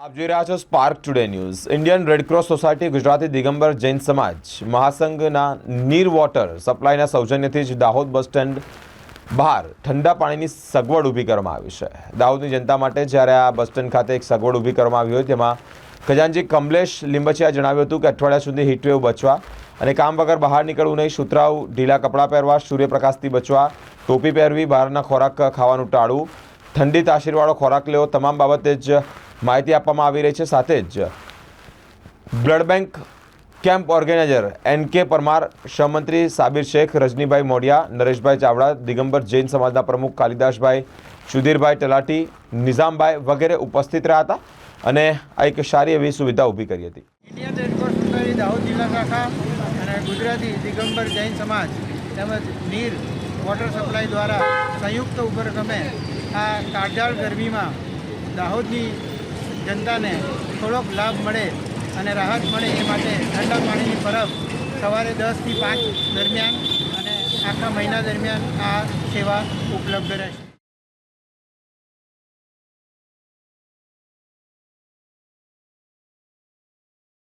આપ જોઈ રહ્યા છો spark today news Indian red cross society Gujarati Digambar Jain Samaj મહાસંઘના નીર વોટર સપ્લાયના સૌજન્યથી જ દાહોદ બસ સ્ટેન્ડ બહાર ઠંડા પાણીની સગવડ ઊભી કરવામાં આવી છે. દાહોદની જનતા માટે જ્યારે આ બસ સ્ટેન્ડ ખાતે એક સગવડ ઊભી કરવામાં આવી હોય, તેમાં ખજાનજી કમલેશ લીંબચિયા જણાવ્યું હતું કે અઠવાડિયા સુધી હીટવેવ બચવા અને કામ વગર બહાર નીકળવું નહીં, સુતરાઉ ઢીલા કપડાં પહેરવા, સૂર્યપ્રકાશથી બચવા, ટોપી પહેરવી, બહારના ખોરાક ખાવાનું ટાળવું ઠંડી તાસીરવાળો ખોરાક લેવો, તમામ બાબતે જ માહિતી આપવામાં આવી રહી છે. સાથે જ blood bank camp organiser N K Parmar સહમંત્રી Sabir Sheikh, Rajnibhai Modiya Nareshbhai Chavda, Digambar Jain સમાજના પ્રમુખ કાલિદાસભાઈ, સુધીરભાઈ તલાટી, નિઝામભાઈ વગેરે ઉપસ્થિત રહ્યા હતા અને આ એક સારી એવી સુવિધા ઊભી કરી હતી. ઇન્ડિયન રેડક્રોસ સોસાયટી દાહોદ જિલ્લા શાખા અને ગુજરાતી દિગંબર જૈન સમાજ તેમજ નીર વોટર સપ્લાય દ્વારા સંયુક્ત ઉપક્રમે આ કાળઝાળ ગરમીમાં દાહોદની જનતાને થોડોક લાભ મળે અને રાહત મળે એ માટે ઠંડા પાણીની પરબ સવારે દસથી પાંચ દરમિયાન અને આખા મહિના દરમિયાન આ સેવા ઉપલબ્ધ રહેશે.